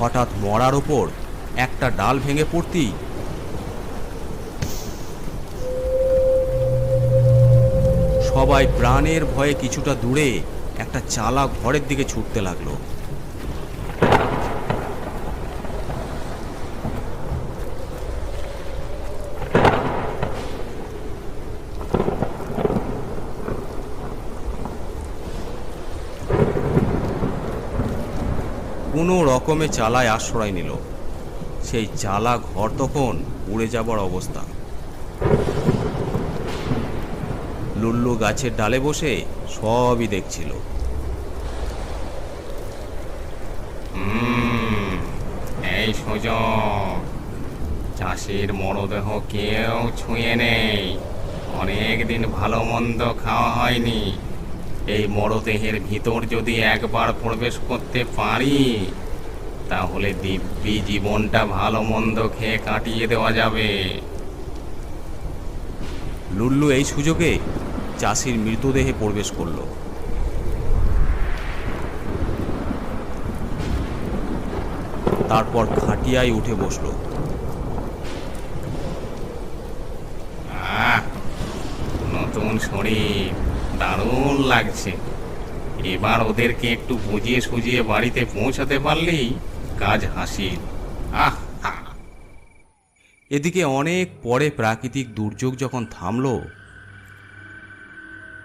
হঠাৎ মরার ওপর একটা ডাল ভেঙে পড়তেই সবাই প্রাণের ভয়ে কিছুটা দূরে একটা চালা ঘরের দিকে ছুটতে লাগল। কোনো রকমে চালায় আশ্রয় নিল। সেই চালা ঘর তখন উড়ে যাবার অবস্থা। লুল্লু গাছের ডালে বসে সবই দেখছিল। এই চাষির মরদেহ কেউ ছুঁয়ে নেই। অনেক দিন ভালো মন্দ খাওয়া হয়নি। এই মরদেহের ভিতর যদি একবার প্রবেশ করতে পারি তাহলে দিব্যি জীবনটা ভালো মন্দ খেয়ে কাটিয়ে দেওয়া যাবে। লুল্লু এই সুযোগে চাষির মৃতদেহে প্রবেশ করল। তারপর খাটিয়ায় উঠে বসল। আহ নতুন শরীর। দারুণ লাগছে। এবার ওদেরকে একটু বুঝিয়ে সুজিয়ে বাড়িতে পৌঁছাতে পারলেই কাজ হাসিল। আহ এদিকে অনেক পরে প্রাকৃতিক দুর্যোগ যখন থামলো,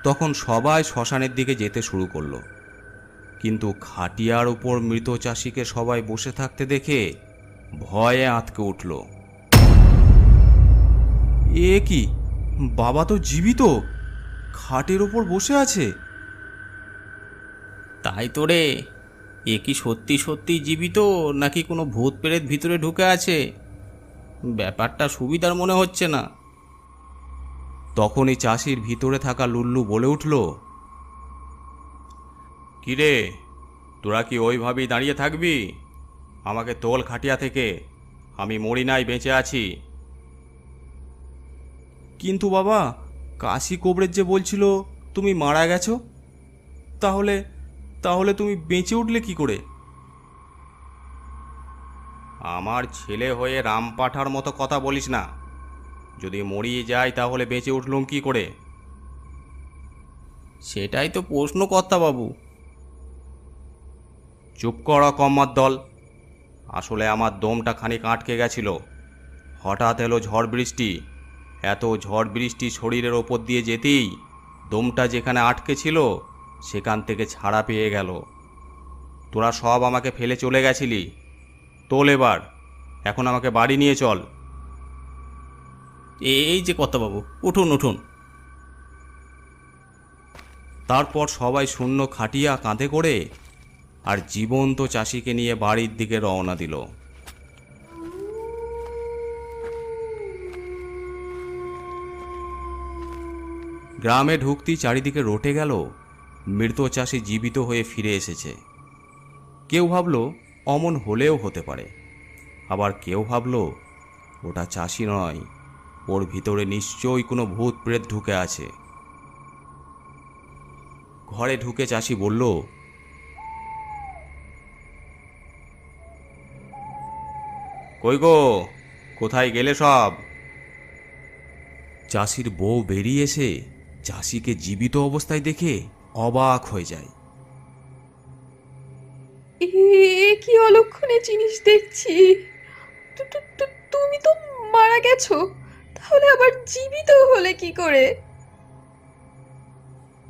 তখন সবাই শ্মশানের দিকে যেতে শুরু করল। কিন্তু খাটিয়ার ওপর মৃত চাষিকে সবাই বসে থাকতে দেখে ভয়ে আঁতকে উঠল। এ কি? বাবা তো জীবিত! খাটের ওপর বসে আছে। তাই তো রে। এ কি সত্যি সত্যি জীবিত নাকি কোনো ভূত প্রেত ভিতরে ঢুকে আছে? ব্যাপারটা সুবিধার মনে হচ্ছে না। তখনই চাষির ভিতরে থাকা লুল্লু বলে উঠল কিরে তোরা কি ওইভাবেই দাঁড়িয়ে থাকবি? আমাকে তোল খাটিয়া থেকে আমি মরি নাই বেঁচে আছি। কিন্তু বাবা কাশি কোবরের যে বলছিল তুমি মারা গেছো? তাহলে তাহলে তুমি বেঁচে উঠলে কি করে? আমার ছেলে হয়ে রামপাঠার মতো কথা বলিস না। যদি মরিয়ে যায়, তাহলে বেঁচে উঠলুম কি করে? সেটাই তো প্রশ্ন কর্তা বাবু। চুপ কর কম্মার দল। আসলে আমার দমটা খানিক আটকে গেছিল। হঠাৎ এলো ঝড় বৃষ্টি। এত ঝড় বৃষ্টি শরীরের ওপর দিয়ে যেতেই দমটা যেখানে আটকে ছিল সেখান থেকে ছাড়া পেয়ে গেল। তোরা সব আমাকে ফেলে চলে গেছিলি। তোল এবার এখন আমাকে বাড়ি নিয়ে চল। এই যে বাবু উঠুন উঠুন। তারপর সবাই শূন্য খাটিয়া কাঁধে করে আর জীবন্ত চাষিকে নিয়ে বাড়ির দিকে রওনা দিল। গ্রামে ঢুকতেই চারিদিকে রটে গেল। মৃত চাষি জীবিত হয়ে ফিরে এসেছে। কেউ ভাবলো, অমন হলেও হতে পারে। আবার কেউ ভাবলো, ওটা চাষি নয়, ওর ভিতরে নিশ্চয়ই কোনো ভূত প্রেত ঢুকে আছে। ঘরে ঢুকে চাষি বলল, কই গো, কোথায় গেলে সব? চাষির বউ বেরিয়ে এসে চাষিকে জীবিত অবস্থায় দেখে অবাক হয়ে যায়। এ কি অলক্ষণে জিনিস দেখছি? তুমি তো মারা গেছো তাহলে আবার জীবিত হলে কি করে?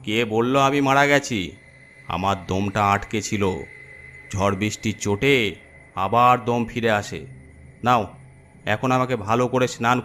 কে বলল আমি মারা গেছি? আমার দমটা আটকে ছিল। ঝড় বৃষ্টির চোটে আবার দম ফিরে আসে। নাও এখন আমাকে ভালো করে স্নান